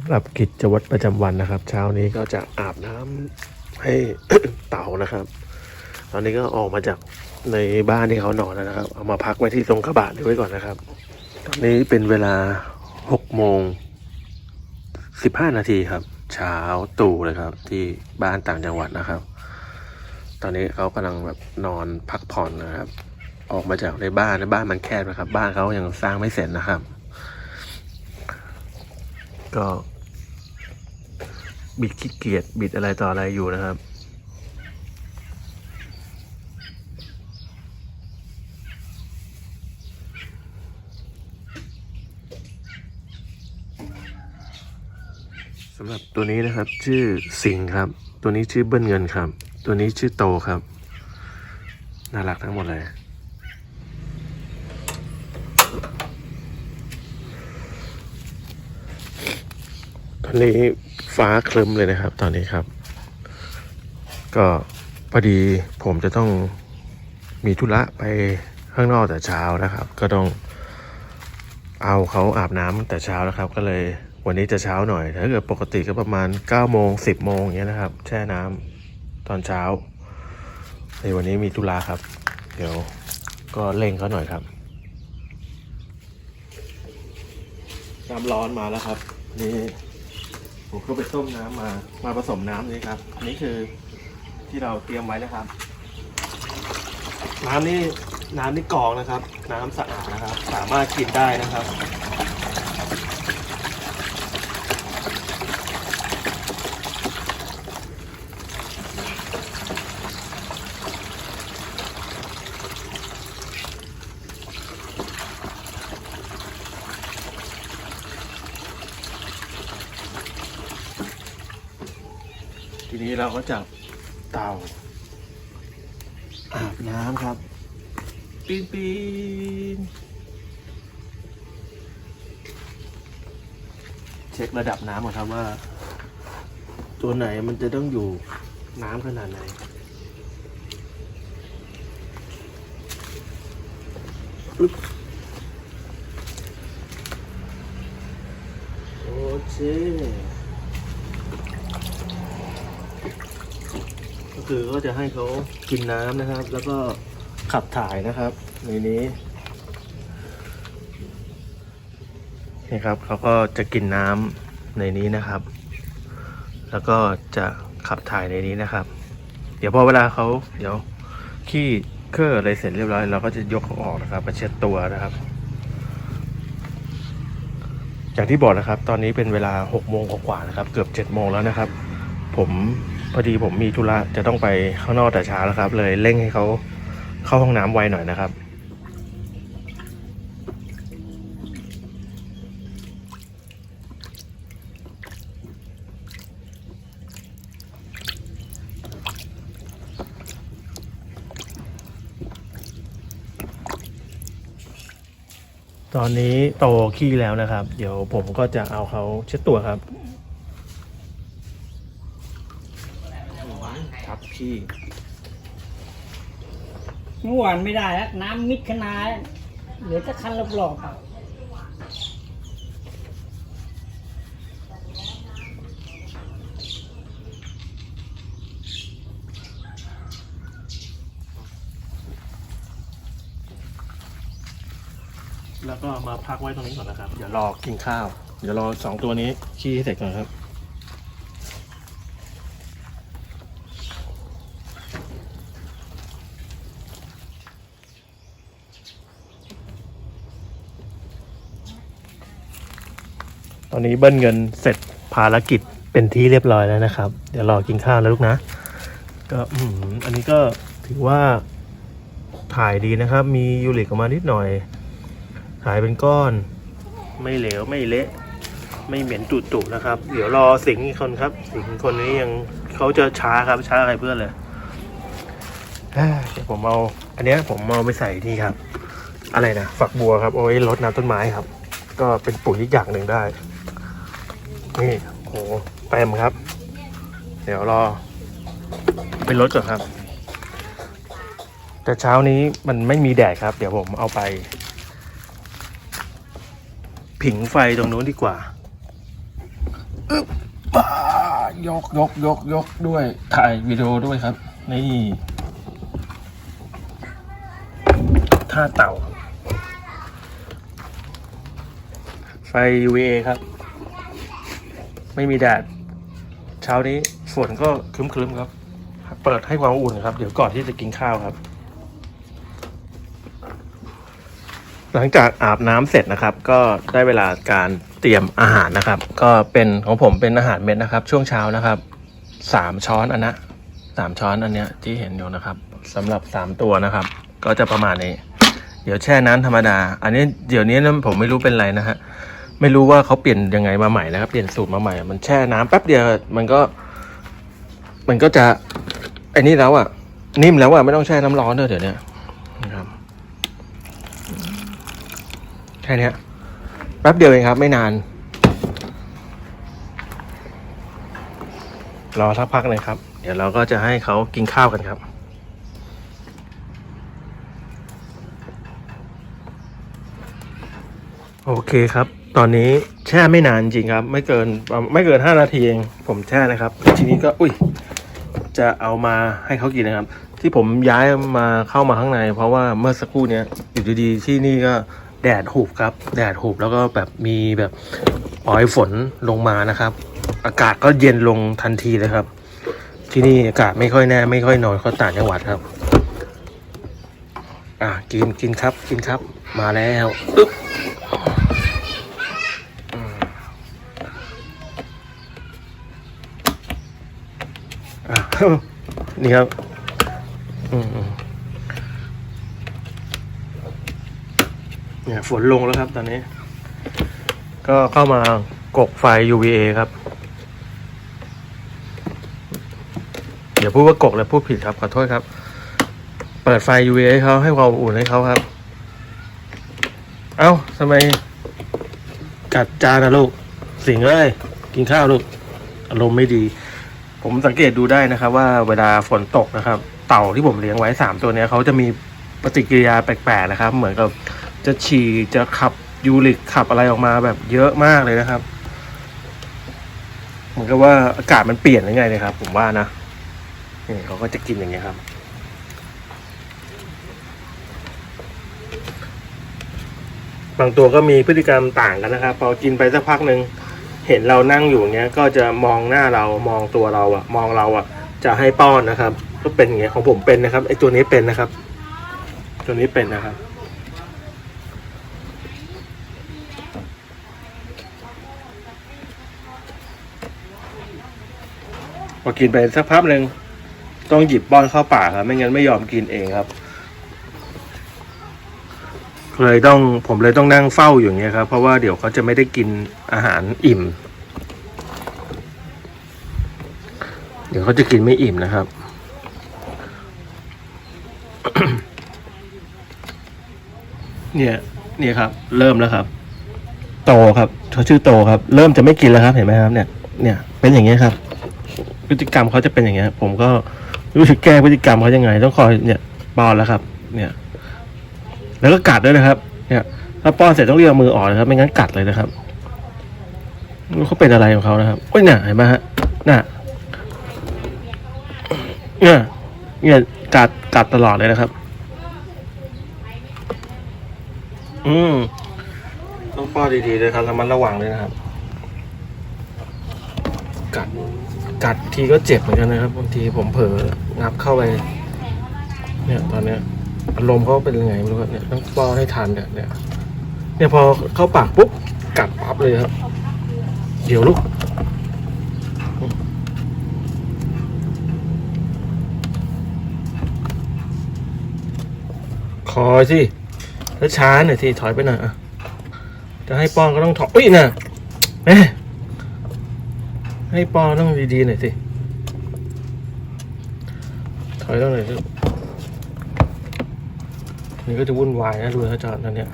สำหรับกิจวัตรประจำวันนะครับ เช้านี้ก็จะอาบน้ำให้เต่านะครับ ตอนนี้ก็ออกมาจากในบ้านที่เขานอนแล้วนะครับ เอามาพักไว้ที่ตรงกระบะนี้ไว้ก่อนนะครับ ตอนนี้เป็นเวลาหกโมงสิบห้านาทีครับ เช้าตู่เลยครับ ที่บ้านต่างจังหวัดนะครับ ตอนนี้เขากำลังแบบนอนพักผ่อนนะครับ ออกมาจากในบ้านในบ้านมันแคบนะครับ บ้านเขายังสร้างไม่เสร็จนะครับ ก็ บิดขี้เกียจบิดอะไรต่ออะไรอยู่นะครับสำหรับตัวนี้นะครับชื่อสิงครับ ตัวนี้ชื่อเบิ้ลเงินครับ ตัวนี้ชื่อโตครับ น่ารักทั้งหมดเลย อนนี้ฟ้าคลึ้มเลยนะครับ ตอนนี้ครับ ก็พอดีผมจะต้องมีธุระไปข้างนอกแต่เช้านะครับ ก็ต้องเอาเขาอาบน้ำแต่เช้านะครับ ก็เลยวันนี้จะเช้าหน่อยถ้าเกิดปกติก็ประมาณ9โมง10โมงอย่างเงี้ยนะครับ แช่น้ำตอนเช้าในวันนี้มีธุระครับ เดี๋ยวก็เร่งเขาหน่อยครับน้ำร้อนมาแล้วครับ นี่ ผมก็ไปต้มน้ำมามาผสมน้ำนี่ครับอันนี้คือที่เราเตรียมไว้นะครับ น้ำนี่น้ำนี่กรองนะครับ น้ำสะอาดนะครับ สามารถกินได้นะครับ นี้เราก็จับเต่าอาบน้ำครับ ปีนปีนเช็คระดับน้ำก่อนครับว่า ตัวไหนมันจะต้องอยู่น้ำขนาดไหนโอเค คือก็จะให้เขากินน้ำนะครับ แล้วก็ขับถ่ายนะครับ ในนี้นี่ครับเขาก็จะกินน้ำในนี้นะครับ แล้วก็จะขับถ่ายในนี้นะครับ เดี๋ยวพอเวลาเขาเดี๋ยวขี้เครื่ออะไรเสร็จเรียบร้อยเราก็จะยกเขาออกนะครับมาเช็ดตัวนะครับอย่างที่บอกนะครับ ตอนนี้เป็นเวลา6โมงกว่าๆนะครับ เกือบ7โมงแล้วนะครับ ผม พอดีผมมีธุระจะต้องไปข้างนอกแต่เช้าแล้วครับ เลยเร่งให้เขาเข้าห้องน้ำไวหน่อยนะครับ ตอนนี้โตขี้แล้วนะครับ เดี๋ยวผมก็จะเอาเขาเช็ดตัวครับ ครับ พี่เมื่อวานไม่ได้แล้วน้ำมิดขนาดเหลือแต่คันรอบๆอะแล้วก็มาพักไว้ตรงนี้ก่อนนะครับ เดี๋ยวรอกินข้าว เดี๋ยวรอสองตัวนี้ขี้ให้เสร็จก่อนครับ ตอนนี้เบิ้ลเงินเสร็จภารกิจเป็นที่เรียบร้อยแล้วนะครับ เดี๋ยวรอกินข้าวแล้วลูกนะ ก็อืมอันนี้ก็ถือว่าถ่ายดีนะครับ มียูริกออกมานิดหน่อย ถ่ายเป็นก้อน ไม่เหลวไม่เละไม่เหม็นตุ่ๆนะครับ เดี๋ยวรอสิงห์อีกคนครับ สิงห์คนนี้ยังเขาจะช้าครับช้าอะไรเพื่อนเลยเดี๋ยวผมเอาอันนี้ผมเอาไปใส่นี่ครับ อะไรนะฝักบัวครับเอาไว้รดน้ำต้นไม้ครับ ก็เป็นปุ๋ยอีกอย่างหนึ่งได้ นี่โหเต็มครับ เดี๋ยวรอเป็นรถก่อนครับ แต่เช้านี้มันไม่มีแดดครับ เดี๋ยวผมเอาไป ผิงไฟตรงนู้นดีกว่าอึ๊บบ้ายกยกยกยกด้วย ถ่ายวิดีโอด้วยครับ นี่ท่าเต่า ไฟ UVA ครับ ไม่มีแดด เช้านี้ฝนก็ครึ้มๆครับ เปิดให้ความอุ่นครับ เดี๋ยวก่อนที่จะกินข้าวครับ หลังจากอาบน้ำเสร็จนะครับ ก็ได้เวลาการเตรียมอาหารนะครับ ก็เป็นของผมเป็นอาหารเม็ดนะครับ ช่วงเช้านะครับสามช้อนอันนะสามช้อนอันเนี้ยที่เห็นอยู่นะครับสำหรับสามตัวนะครับ ก็จะประมาณนี้ เดี๋ยวแช่น้ำธรรมดา อันนี้เดี๋ยวนี้นะผมไม่รู้เป็นไรนะฮะ ไม่รู้ว่าเขาเปลี่ยนยังไงมาใหม่นะครับ เปลี่ยนสูตรมาใหม่ มันแช่น้ำแป๊บเดียวมันก็ มันก็จะไอ้นี่แล้วอะ นิ่มแล้วอะไม่ต้องแช่น้ำร้อนด้วเดี๋ยวนี้นะครับแค่นี้แป๊บเดียวเองครับ ไม่นาน รอสักพักเลยครับ เดี๋ยวเราก็จะให้เขากินข้าวกันครับโอเคครับ ตอนนี้แช่ไม่นานจริงครับ ไม่เกินไม่เกินห้านาทีเองผมแช่นะครับ ทีนี้ก็อุ้ยจะเอามาให้เขากินนะครับ ที่ผมย้ายมาเข้ามาข้างใน เพราะว่าเมื่อสักครู่เนี้ยอยู่ดีๆที่นี่ก็แดดหูบครับ แดดหูบแล้วก็แบบมีแบบปล่อยฝนลงมานะครับ อากาศก็เย็นลงทันทีเลยครับ ที่นี่อากาศไม่ค่อยแน่ ไม่ค่อยนอนเขาต่างจังหวัดครับ อะกินกินครับกินครับ มาแล้วอึ๊บอืมอะ นี่ครับเนี่ยฝนลงแล้วครับตอนนี้ ก็เข้ามากกไฟ UVA ครับ เดี๋ยวพูดว่ากกแล้วพูดผิดครับ ขอโทษครับ เปิดไฟ UVA เขาให้ความอุ่นให้เขาครับ เอ้าทำไม กัดจานนะลูก สิงเอ้ย กินข้าวลูก อารมณ์ไม่ดี ผมสังเกตดูได้นะครับ ว่าเวลาฝนตกนะครับ เต่าที่ผมเลี้ยงไว้สามตัวนี้เขาจะมีปฏิกิริยาแปลกๆนะครับ เหมือนกับจะฉี่จะขับยูริกขับอะไรออกมาแบบเยอะมากเลยนะครับเหมือนกับว่าอากาศมันเปลี่ยนหรือไงเลยครับ ผมว่านะนี่เขาก็จะกินอย่างเงี้ยครับ บางตัวก็มีพฤติกรรมต่างกันนะครับพอกินไปสักพักหนึ่ง เห็นเรานั่งอยู่เงี้ยก็จะมองหน้าเรามองตัวเราอะมองเราอะจะให้ป้อนนะครับ ก็เป็นอย่างเงี้ยของผมเป็นนะครับไอตัวนี้เป็นนะครับ ตัวนี้เป็นนะครับ พอกินไปสักพักหนึ่งต้องหยิบป้อนเข้าปากครับ ไม่งั้นไม่ยอมกินเองครับ เลยต้องผมเลยต้องนั่งเฝ้าอย่างเงี้ยครับ เพราะว่าเดี๋ยวเขาจะไม่ได้กินอาหารอิ่ม เดี๋ยวเขาจะกินไม่อิ่มนะครับ เนี่ย เนี่ยครับ เริ่มแล้วครับ โตครับเขาชื่อโตครับ เริ่มจะไม่กินแล้วครับ เห็นไหมครับ เนี่ย เนี่ย เป็นอย่างเงี้ยครับ พฤติกรรมเขาจะเป็นอย่างเงี้ย ผมก็รู้สึกแก้พฤติกรรมเขายังไง ต้องคอยเนี่ยปอนแล้วครับ เนี่ย แล้วก็กัดด้วยนะครับ เนี่ย ถ้าป้อนเสร็จต้องเรียกมือออกนะครับ ไม่งั้นกัดเลยนะครับไม่เขาเป็นอะไรของเขานะครับโอ้ยน่ะเห็นไหมฮะน่ะเนี่ยเนี่ยกัดกัดตลอดเลยนะครับ อืมต้องป้อนดีๆเลยครับระมัดระวังเลยนะครับ กัดกัดทีก็เจ็บเหมือนกันนะครับบางทีผมเผลองับเข้าไป เนี่ยตอนเนี้ย อารมณ์เขาเป็นยังไงไม่รู้ครับเนี่ยต้องป้อนให้ทันเนี่ยเนี่ยเนี่ยพอเข้าปากปุ๊บกัดปั๊บเลยครับ เดี๋ยวลูกคอยสิแล้วช้าหน่อยทีถอยไปหน่อยอะจะให้ป้อนก็ต้องถอยอุ้ยน่ะแม่ให้ป้อนต้องดีๆหน่อยสิถอยต้องหน่อยสิ นี่ก็จะวุ่นวายนะดูนะจอดตอนเนี้ย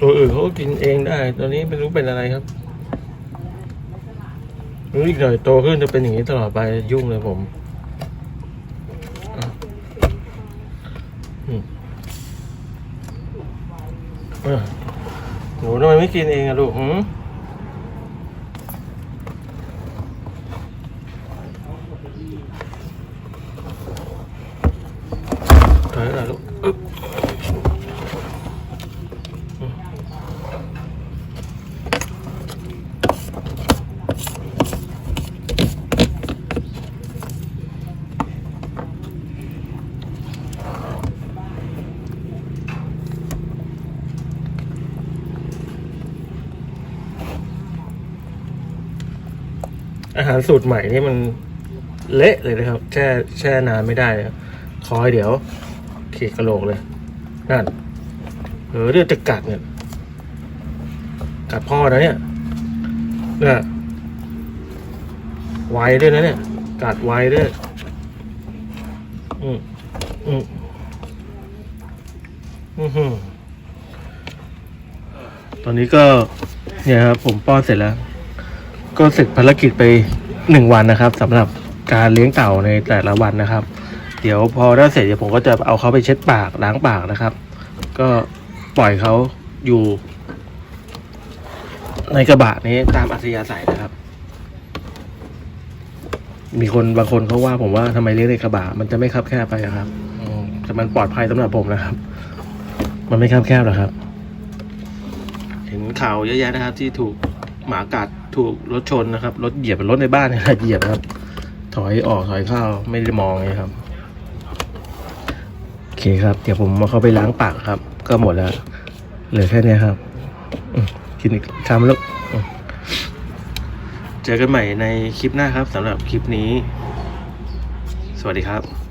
ตัวอื่นเขากินเองได้ ตัวนี้ไม่รู้เป็นอะไรครับรู้อีกหน่อยโตขึ้นจะเป็นอย่างนี้ตลอดไปยุ่งเลยผมหนูทำไมไม่กินเองอะลูกหืม อยหน่อยลูกอาหารสูตรใหม่นี่มันเละเลยนะครับ แช่แช่นานไม่ได้ครับคอยเดี๋ยว เกกระโหลกเลย นั่น เออเรื่องจะกัดเนี่ยกัดพ่อนะเนี่ยเนี่ยไวด้วยนะเนี่ย กัดไวด้วย อืมอืมอือหือตอนนี้ก็ เนี่ยครับ ผมป้อนเสร็จแล้ว ก็เสร็จภารกิจไปหนึ่งวันนะครับสำหรับการเลี้ยงเต่าในแต่ละวันนะครับ เดี๋ยวพอได้เสร็จเดี๋ยวผมก็จะเอาเขาไปเช็ดปากล้างปากนะครับ ก็ปล่อยเขาอยู่ ในกระบะนี้ตามอัธยาศัยนะครับ มีคนบางคนเขาว่าผมว่าทำไมเลี้ยงในกระบะมันจะไม่คับแคบไปครับอืมแต่มันปลอดภัยสำหรับผมนะครับ มันไม่คับแคบหรอกครับ เห็นข่าวเยอะแยะนะครับ ที่ถูกหมากัดถูกรถชนนะครับ รถเหยียบรถในบ้านเนี่ยเหยียบครับ ถอยออกถอยเข้าไม่ได้มองเลยครับ เคครับ เดี๋ยวผมมาเข้าไปล้างปากครับ ก็หมดแล้ว เหลือแค่นี้ครับกินอีกคำแล้วเจอกันใหม่ในคลิปหน้าครับสำหรับคลิปนี้ สวัสดีครับ